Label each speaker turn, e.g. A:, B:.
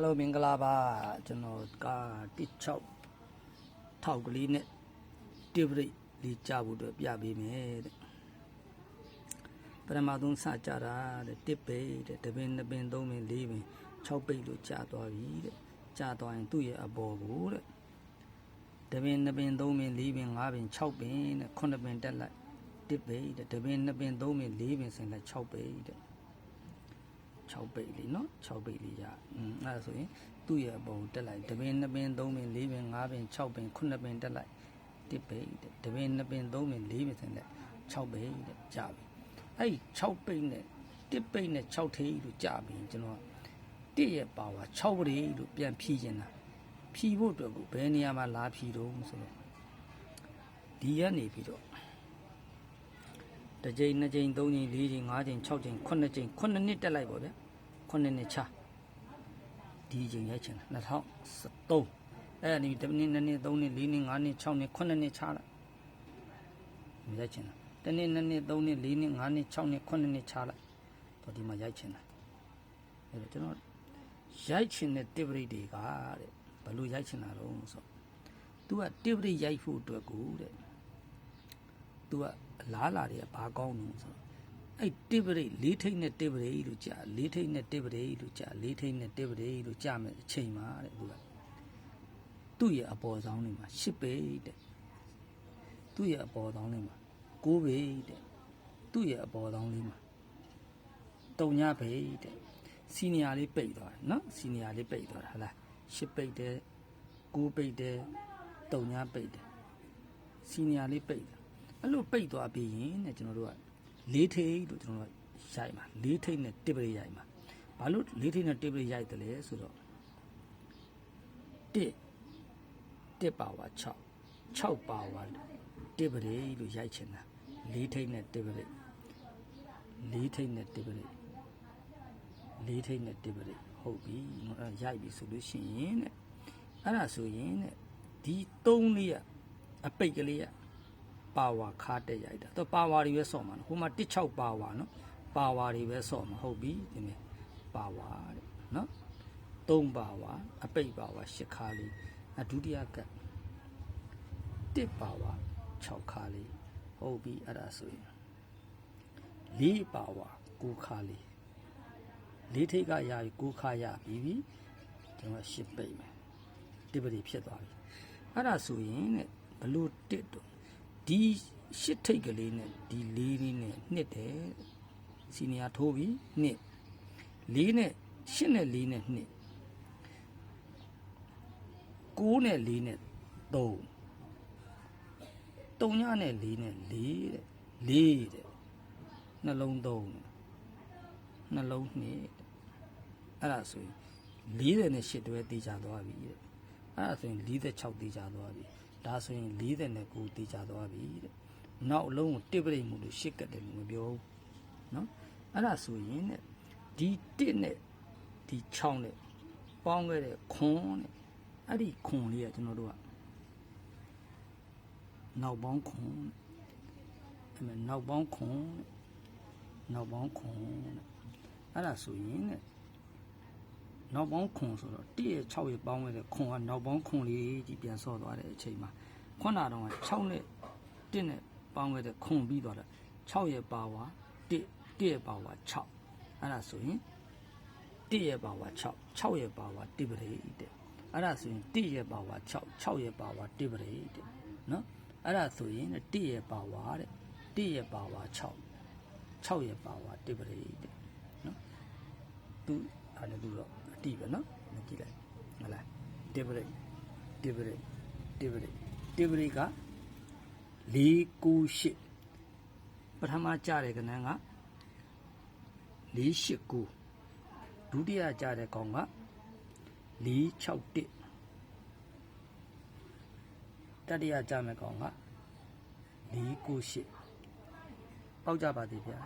A: အားလုံးမင်္ဂလာပါကျွန်တော်က16ထောက်ကလေးနဲ့တိပရိတ်လေးကြဖို့အတွက်ပြပေးမယ်တဲ့ပထမဆုံးစကြတာတဲ့တစ်ပိတ်တဲ့တပင်နှစ်ပင်သုံးပင်လေးပင်6ပိတ်လို့ကြာသွားပြီတဲ့ကြာသွားရင်သူ့ရဲ့အပေါ်ကိုတဲ့တပင်နှစ်ပင်သုံးပင်လေးပင်၅ပင်6ပင်တဲ့9ပင်တက်လိုက်တစ်ပိတ်တဲ့တပင်နှစ်ပင်သုံးပင်လေးပင်ဆင်လိုက်6ပိတ်တဲ့ 6ပိတ်လေးเนาะ6ပိတ်လေးရอืมအဲ့ဒါဆိုရင်သူ့ရဲ့အပုံတက်လိုက်တပင်2ပင်3ပင်4ပင်5ပင်6ပင်9ပင်တက်လိုက်တစ်ပိတ်တဲ့တပင်2ပင်3ပင်4ပင်ဆင်းတဲ့6ပိတ်တဲ့ကြာပြီအဲ့ဒီ6ပိတ်နဲ့တစ်ပိတ်နဲ့6ထိပ်လို့ကြာပြီကျွန်တော်တစ်ရဲ့ပါဝါ6ပရိလို့ပြန်ဖြီးနေတာဖြီးဖို့အတွက်ကိုဘယ်နေရာမှာလာဖြီးတော့ဆိုတော့ဒီကနေပြီးတော့ တစ်ကြိမ်နှစ်ကြိမ်သုံးကြိမ်လေးကြိမ်ငါးကြိမ်၆ကြိမ်ခုနှစ်ကြိမ်ခုနှစ်နှစ်တက်လိုက်ပါဗျာခုနှစ်နှစ်ချဒီကြိမ်ရိုက်ချင်တာ2013အဲ့ဒါနေတစ်နှစ်နှစ်နှစ်သုံးနှစ်လေးနှစ်ငါးနှစ်၆နှစ်ခုနှစ်နှစ်ချလိုက်ရိုက်ချင်တာတစ်နှစ်နှစ်နှစ်သုံးနှစ်လေးနှစ်ငါးနှစ်၆နှစ်ခုနှစ်နှစ်ချလိုက်တော့ဒီမှာရိုက်ချင်တာအဲ့တော့ကျွန်တော်ရိုက်ချင်တဲ့တိပရိတွေကတဲ့ဘယ်လိုရိုက်ချင်တာတော့ဆိုတော့ तू ကတိပရိရိုက်ဖို့အတွက်ကိုတဲ့ तू ကအလားလာတွေကဘာကောင်းလို့ဆိုတော့အဲ့တိပရိလေးထိတ်နဲ့တိပရိလို့ကြာလေးထိတ်နဲ့တိပရိလို့ကြာလေးထိတ်နဲ့တိပရိလို့ကြာမယ်အချိန်မှာတဲ့ तू ကသူ့ရဲ့အပေါ်ဆောင်လေးမှာ၈ပေတဲ့သူ့ရဲ့အပေါ်ဆောင်လေးမှာ၉ပေတဲ့သူ့ရဲ့အပေါ်ဆောင်လေးမှာတုံညပေတဲ့စီနီယာလေးပိတ်သွားတယ်နော်စီနီယာလေးပိတ်သွားတာဟလား၈ပိတ်တယ်၉ပိတ်တယ်တုံညပိတ်တယ်စီနီယာလေးပိတ်တယ် အဲ့လိုပိတ်သွားပြီးရင်တဲ့ကျွန်တော်တို့ကလေးထိပ်လို့ကျွန်တော်တို့ကရိုက်မှာလေးထိပ်နဲ့တစ်ပရိရိုက်မှာဘာလို့လေးထိပ်နဲ့တစ်ပရိရိုက်တယ်လဲဆိုတော့တစ်တစ်ပါဝါ6 6ပါဝါတစ်ပရိလို့ရိုက်ချင်တာလေးထိပ်နဲ့တစ်ပရိလေးထိပ်နဲ့တစ်ပရိလေးထိပ်နဲ့တစ်ပရိဟုတ်ပြီအဲ့ဒါရိုက်ပြီဆိုလို့ရှိရင်တဲ့အဲ့ဒါဆိုရင်တဲ့ဒီ3လေးကအပိတ်ကလေးက ပါဝါခါတက်ရိုက်တာတော့ပါဝါတွေပဲဆော့မှာနော်ဟိုမှာ16ပါဝါနော်ပါဝါတွေပဲဆော့မှာဟုတ်ပြီဒီနေ့ပါဝါတဲ့နော်3ပါဝါအပိတ်ပါဝါ10ခါလေးအဒုတိယက1ပါဝါ6ခါလေးဟုတ်ပြီအဲ့ဒါဆိုရင်4ပါဝါ9ခါလေးလေးထိတ်ကရပြီ9ခါရပြီပြီကျွန်တော်10ပိတ်မယ်တိပတိဖြစ်သွားပြီအဲ့ဒါဆိုရင်တဲ့ဘလို့တစ်တော့ ဒီရှစ်ထိတ်ကလေးနဲ့ဒီလေးလေးနဲ့နှစ်တယ်စီနီယာထိုးပြီးနှစ်လေးနဲ့ရှစ်နဲ့လေးနဲ့နှစ်ကိုးနဲ့လေးနဲ့သုံးတုံညနဲ့လေးနဲ့လေးတဲ့လေးတဲ့နှလုံးသုံးနှလုံးနှစ်တဲ့အဲ့ဒါဆိုရင်40နဲ့8တွဲတေးကြသွားပြီတဲ့အဲ့ဒါဆိုရင်46တေးကြသွားပြီ ဒါဆိုရင်49တေးကြသွားပြီတဲ့နောက်အလုံးကိုတစ်ပြိတ်မှုလို့ရှစ်ကတ်တယ်လို့မပြောဘူးเนาะအဲ့ဒါဆိုရင်တဲ့ဒီတစ်နဲ့ဒီ6နဲ့ပေါင်းခဲ့တဲ့ခွန်တဲ့အဲ့ဒီခွန်လေးကကျွန်တော်တို့ကနောက်ပေါင်းခွန်တဲ့အဲ့မဲ့နောက်ပေါင်းခွန်တဲ့နောက်ပေါင်းခွန်တဲ့အဲ့ဒါဆိုရင်တဲ့ နောက်ပေါင်းခွန်ဆိုတော့1ရဲ့6ရဲ့ပေါင်းခဲ့တဲ့ခွန်ကနောက်ပေါင်းခွန်လေးကြီးပြန်ဆော့သွားတဲ့အချိန်မှာခုနကတော့6နဲ့1နဲ့ပေါင်းခဲ့တဲ့ခွန်ပြီးသွားတာ6ရဲ့ပါဝါ1 1ရဲ့ပါဝါ6အဲ့ဒါဆိုရင်1ရဲ့ပါဝါ6 6ရဲ့ပါဝါ1ပရိတဲ့အဲ့ဒါဆိုရင်1ရဲ့ပါဝါ6 6ရဲ့ပါဝါ1ပရိတဲ့နော်အဲ့ဒါဆိုရင်1ရဲ့ပါဝါတဲ့1ရဲ့ပါဝါ6 6ရဲ့ပါဝါ1ပရိတဲ့နော်သူအဲ့ဒါသူတော့အ တိပဲနော်မကြည့်လိုက်ဟုတ်လား1ပရိ1ပရိ1ပရိ1ပရိက498ပထမကြတဲ့ကဏ္ဍက489ဒုတိယကြတဲ့ကောင်က461တတိယကြမဲ့ကောင်က498ပေါက်ကြပါသေးဗျာ